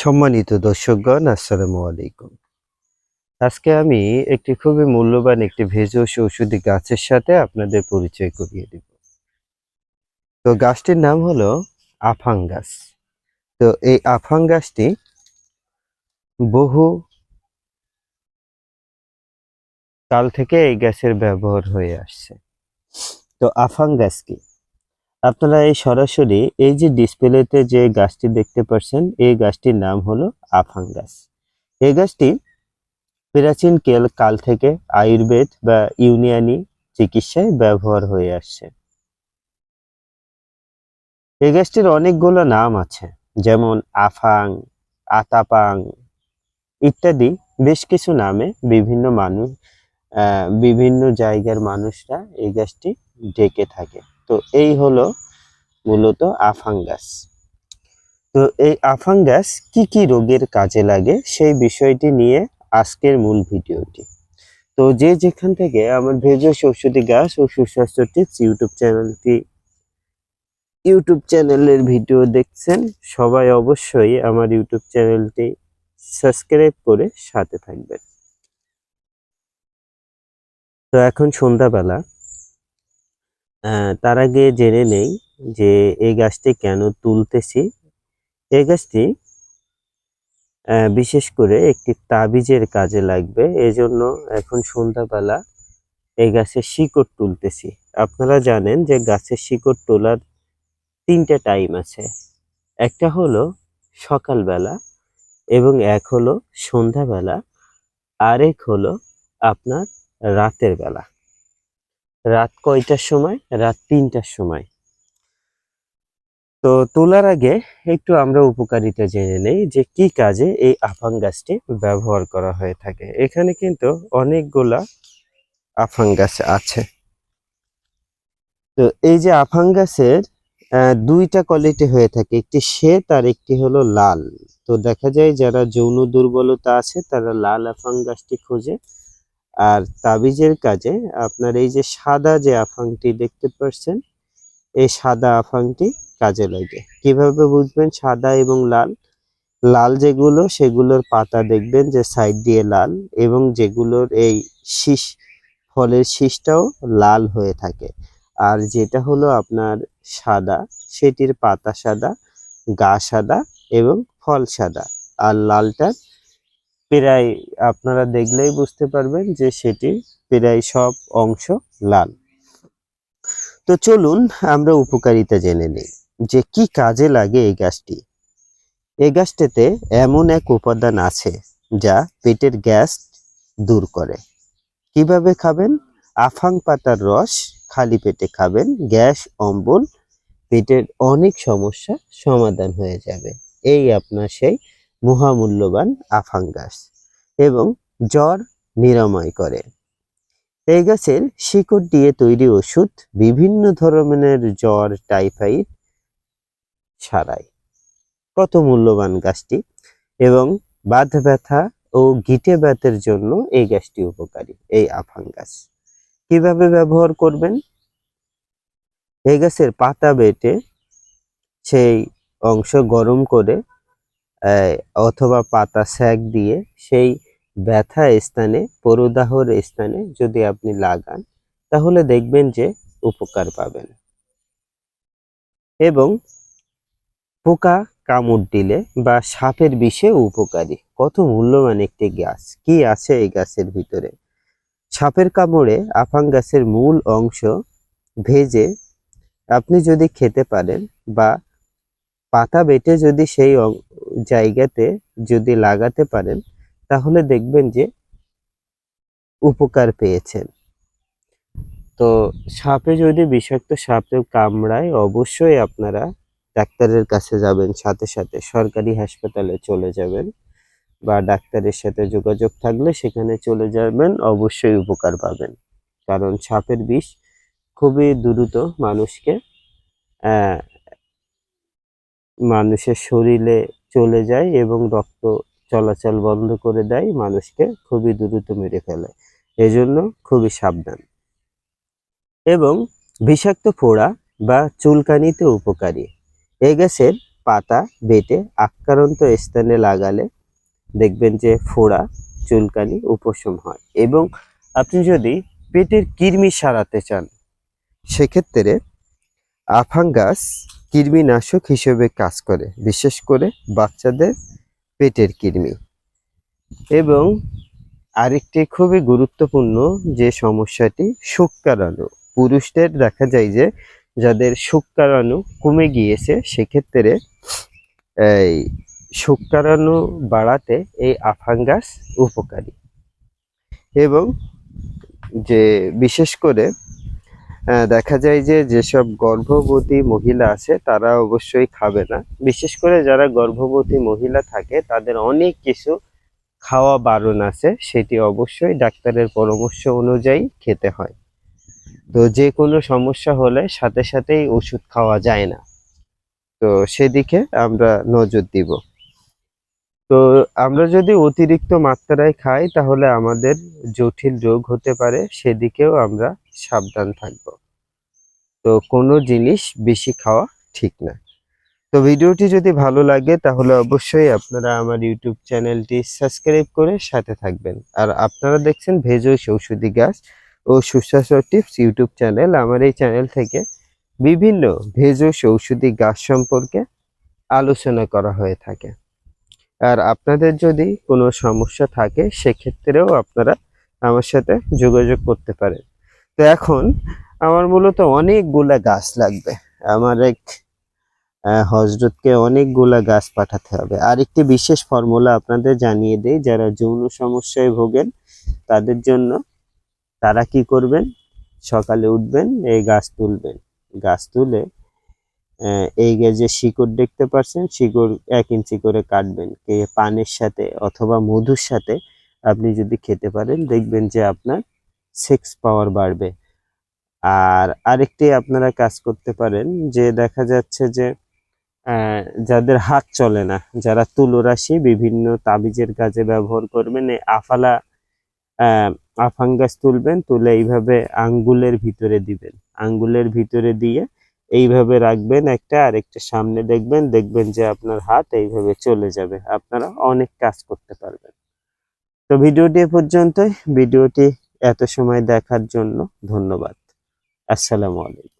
সম্মানিত দর্শকগণ, আসসালামু আলাইকুম। আজকে আমি একটি খুবই মূল্যবান একটি ভেষজ ঔষধি গাছের সাথে আপনাদের পরিচয় করিয়ে দিব। তো গাছটির নাম হলো আফাং গাছ তো এই আফাং গাছটি বহু কাল থেকে এই গাছের ব্যবহার হয়ে আসছে। তো আফাং গাছ কি? আপনারা এই সরাসরি এই যে ডিসপ্লেতে যে গাছটি দেখতে পাচ্ছেন এই গাছটির নাম হলো আফাং গাছ এই গাছটি প্রাচীন কেল কাল থেকে আয়ুর্বেদ বা ইউনিয়ানি চিকিৎসায় ব্যবহার হয়ে আসছে। এই গাছটির অনেকগুলো নাম আছে, যেমন আফাং, আতাপাং ইত্যাদি। বেশ কিছু নামে বিভিন্ন মানুষ বিভিন্ন জায়গার মানুষরা এই গাছটি ডেকে থাকে। তো এই হলো মূলত আফাঙ্গাস। তো এই আফাঙ্গাস কি কি রোগের কাজে লাগে সেই বিষয়টি নিয়ে আজকের মূল ভিডিওটি। তো যে যেখান থেকে আমার ভেষজ ঔষধি গাছ ও সুস্বাস্থ্য টিপস ইউটিউব চ্যানেলটি ইউটিউব চ্যানেলের ভিডিও দেখছেন, সবাই অবশ্যই আমার ইউটিউব চ্যানেলটি সাবস্ক্রাইব করে সাথে থাকবেন। তো এখন সন্ধ্যাবেলা তার আগে জেনে নেই যে এই গাছটি কেন তুলতেছি। এই গাছটি বিশেষ করে একটি তাবিজের কাজে লাগবে। এজন্য এখন সন্ধ্যাবেলা এই গাছের শিকড় তুলতেছি। আপনারা জানেন যে গাছের শিকড় তোলার তিনটে টাইম আছে। একটা হলো সকালবেলা এবং এক হলো সন্ধ্যাবেলা। আরেক হলো আপনার রাতের বেলা। রাত কয়টার সময়? রাত তিনটার সময়। তো তোলার আগে একটু আমরা উপকারিতা জেনে নেই যে কি কাজে এই আফাং গাছটি ব্যবহার করা হয়ে থাকে। এখানে কিন্তু অনেকগুলা আফাং গাছ আছে। তো এই যে আফাং গাছের দুইটা কোয়ালিটি হয়ে থাকে। একটি শ্বেত আর একটি হলো লাল। তো দেখা যায় যারা যৌন দুর্বলতা আছে তারা লাল আফাং গাছটি খোঁজে। আর তাবিজের কাজে আপনার এই যে সাদা যে আফাংটি দেখতে পাচ্ছেন এই সাদা আফাংটি কাজে লাগে। কীভাবে বুঝবেন সাদা এবং লাল? লাল যেগুলো, সেগুলোর পাতা দেখবেন যে সাইড দিয়ে লাল এবং যেগুলোর এই শীষ, ফলের শীষটাও লাল হয়ে থাকে। আর যেটা হলো আপনার সাদা, সেটির পাতা সাদা, গা সাদা এবং ফল সাদা। আর লালটার প্রায় আপনারা দেখলেই বুঝতে পারবেন যে সেটির প্রায় সব অংশ লাল। তো চলুন আমরা উপকারিতা জেনে নিই যে কি কাজে লাগে এই গাছটি। এই গাছটিতে এমন এক উপাদান আছে যা পেটের গ্যাস দূর করে। কীভাবে খাবেন? আফাং পাতার রস খালি পেটে খাবেন, গ্যাস, অম্বল, পেটের অনেক সমস্যা সমাধান হয়ে যাবে। এই আপনার সেই মহামূল্যবান আফাং গাছ এবং জ্বর নিরাময় করে। এই গাছের শিকড় দিয়ে তৈরি ওষুধ বিভিন্ন ধরনের জ্বর টাইফাইড সারায় কত মূল্যবান গাছটি এবং বাত ব্যথা ও গিটে ব্যথার জন্য এই গাছটি উপকারী, এই আফাং গাছ কীভাবে ব্যবহার করবেন? এই গাছের পাতা বেটে সেই অংশ গরম করে অথবা পাতা সেক দিয়ে সেই ব্যথা স্থানে, পরুদাহর স্থানে যদি আপনি লাগান, তাহলে দেখবেন যে উপকার পাবেন। এবং পোকা কামড় দিলে বা সাপের বিষে উপকারী। কত মূল্যবান একটি গাছ কি আছে এই গাছের ভিতরে? সাপের কামড়ে আফাং গাছের মূল অংশ ভেজে আপনি যদি খেতে পারেন বা পাতা বেটে যদি সেই জায়গাতে যদি লাগাতে পারেন, তাহলে দেখবেন যে উপকার পেয়েছেন। তো সাপে যদি বিষাক্ত সাপে কামড়ায়, অবশ্যই আপনারা ডাক্তারের কাছে যাবেন। সাথে সাথে সরকারি হাসপাতালে চলে যাবেন বা ডাক্তারের সাথে যোগাযোগ থাকলে সেখানে চলে যাবেন, অবশ্যই উপকার পাবেন। কারণ সাপের বিষ খুবই দ্রুত মানুষকে মানুষের শরীরে চলে যায় এবং রক্ত চলাচল বন্ধ করে দেয়, মানুষকে খুবই দ্রুত মেরে ফেলে। এজন্য খুবই সাবধান। এবং বিষাক্ত ফোড়া বা চুলকানিতে উপকারী। এই গাছের পাতা বেটে আক্রান্ত স্থানে লাগালে দেখবেন যে ফোড়া, চুলকানি উপশম হয়। এবং আপনি যদি পেটের কৃমি সারাতে চান, সেক্ষেত্রে আফাঙ্গাস কৃমিনাশক হিসেবে কাজ করে, বিশেষ করে বাচ্চাদের পেটের কৃমি। এবং আরেকটি খুবই গুরুত্বপূর্ণ যে সমস্যাটি শুক্রাণু পুরুষদের দেখা যায় যে, যাদের শুক্রাণু কমে গিয়েছে, সেক্ষেত্রে এই শুক্রাণু বাড়াতে এই আফাঙ্গাস উপকারী। এবং যে, বিশেষ করে দেখা যায় যে যেসব গর্ভবতী মহিলা আছে, তারা অবশ্যই খাবে না। বিশেষ করে যারা গর্ভবতী মহিলা থাকে, তাদের অনেক কিছু খাওয়া বারণ আছে, সেটি অবশ্যই ডাক্তারের পরামর্শ অনুযায়ী খেতে হয়। তো যে কোনো সমস্যা হলে সাথে সাথেই ওষুধ খাওয়া যায় না। তো সেদিকে আমরা নজর দিব। তো আমরা যদি অতিরিক্ত মাত্রায় খাই, তাহলে আমাদের জটিল রোগ হতে পারে, সেদিকেও আমরা সাবধান থাকব। তো কোনো জিনিস বেশি খাওয়া ঠিক না। তো ভিডিওটি যদি ভালো লাগে, তাহলে অবশ্যই আপনারা আমার ইউটিউব চ্যানেলটি সাবস্ক্রাইব করে সাথে থাকবেন। আর আপনারা দেখছেন ভেজস ঔষধি গাছ ও সুস্বাস্থ্য টিপস ইউটিউব চ্যানেল। আমার এই চ্যানেল থেকে বিভিন্ন ভেজস ঔষধি গাছ সম্পর্কে আলোচনা করা হয়ে থাকে। আর আপনাদের যদি কোনো সমস্যা থাকে, সেক্ষেত্রেও আপনারা আমার সাথে যোগাযোগ করতে পারেন। তো এখন আমার মূলত অনেকগুলা গাছ লাগবে। আমার এক হজরতকে অনেকগুলা গাছ পাঠাতে হবে। আরেকটি বিশেষ ফর্মুলা আপনাদের জানিয়ে দেই, যারা যৌন সমস্যায় ভোগেন, তাদের জন্য তারা কি করবেন? সকালে উঠবেন, এই গাছ তুলবেন। গাছ তুলে এই যে শিকড় দেখতে পাচ্ছেন, শিকড় এক ইঞ্চি করে কাটবেন। কে পানের সাথে অথবা মধুর সাথে আপনি যদি খেতে পারেন, দেখবেন যে আপনার সেক্স পাওয়ার বাড়বে। আর আরেকটি আপনারা কাজ করতে পারেন, যে দেখা যাচ্ছে যে যাদের হাত চলে না, যারা তুলোরাশি বিভিন্ন তাবিজের কাজে ব্যবহার করবেন, এই আফালা আফাঙ্গাস তুলবেন, তুলে এইভাবে আঙ্গুলের ভিতরে দিবেন। আঙ্গুলের ভিতরে দিয়ে এইভাবে রাখবেন একটা আর একটা সামনে দেখবেন দেখবেন যে আপনার হাত এইভাবে চলে যাবে। আপনারা অনেক কাজ করতে পারবেন। তো ভিডিওটি পর্যন্তই। ভিডিওটি এত সময় দেখার জন্য ধন্যবাদ। আসসালামু আলাইকুম।